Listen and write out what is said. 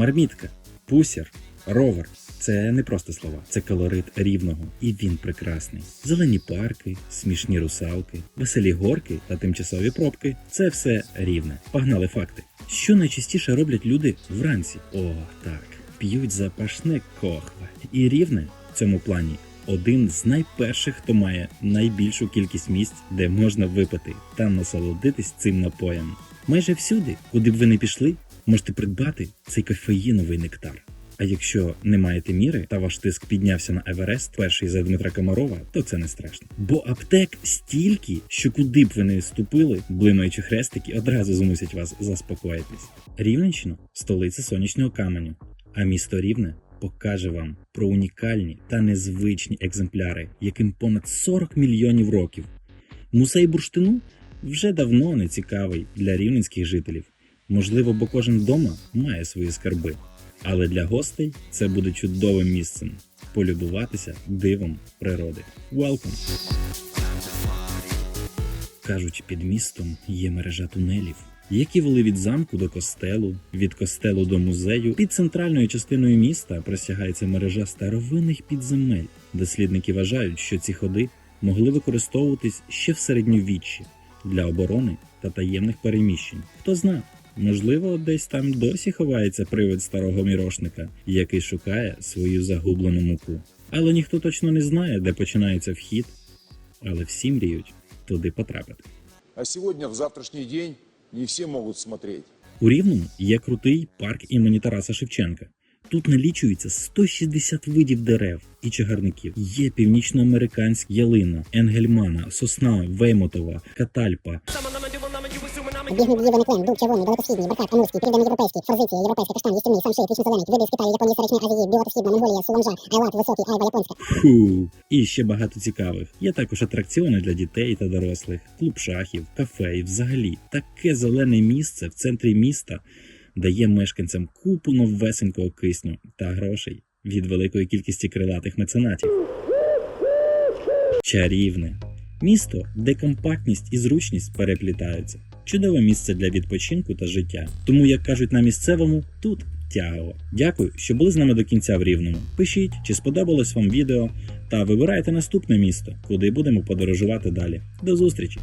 Мармітка, пусір, ровер. Це не просто слова, це колорит рівного, і він прекрасний. Зелені парки, смішні русалки, веселі горки та тимчасові пробки це все рівне. Погнали факти. Що найчастіше роблять люди вранці? О, так, п'ють запашне кохве. І рівне в цьому плані один з найперших, хто має найбільшу кількість місць, де можна випити та насолодитись цим напоєм. Майже всюди, куди б ви не пішли, можете придбати цей кофеїновий нектар. А якщо не маєте міри та ваш тиск піднявся на Еверест, перший за Дмитра Комарова, то це не страшно. Бо аптек стільки, що куди б ви не ступили, блимаючі хрестики одразу змусять вас заспокоїтись. Рівненщина столиця сонячного каменю, а місто Рівне покаже вам про унікальні та незвичні екземпляри, яким понад 40 мільйонів років. Музей бурштину вже давно не цікавий для рівненських жителів. Можливо, бо кожен вдома має свої скарби. Але для гостей це буде чудовим місцем полюбуватися дивом природи. Welcome! Кажуть, під містом є мережа тунелів, які вели від замку до костелу, від костелу до музею. Під центральною частиною міста простягається мережа старовинних підземель. Дослідники вважають, що ці ходи могли використовуватись ще в середньовіччі для оборони та таємних переміщень. Хто зна, можливо, десь там досі ховається привид старого мірошника, який шукає свою загублену муку. Але ніхто точно не знає, де починається вхід, але всі мріють туди потрапити. А сьогодні, в завтрашній день, не всі можуть смотреть. У Рівному є крутий парк імені Тараса Шевченка. Тут налічується 160 видів дерев і чагарників. Є північноамериканська ялина, енгельмана, сосна, веймотова, катальпа, Бігний блівений клен, дуб, червоний, далекосхідний, баркат, амурський, південноєвропейський, форзиція, європейський каштан, їстівний, самшит, вічно зелений, види з Китаю, Японії, Середньої Азії, білотосхідна, Монголія, Суланжа, Айлат, високий, айва, японська. Фу, і ще багато цікавих. Є також атракціони для дітей та дорослих, клуб шахів, кафе і взагалі таке зелене місце в центрі міста дає мешканцям купу новесенького кисню та грошей від великої кількості крилатих меценатів. Чарівне місто, де компактність і зручність переплітаються. Чудове місце для відпочинку та життя. Тому, як кажуть на місцевому, тут тяго. Дякую, що були з нами до кінця в Рівному. Пишіть, чи сподобалось вам відео, та вибирайте наступне місто, куди будемо подорожувати далі. До зустрічі!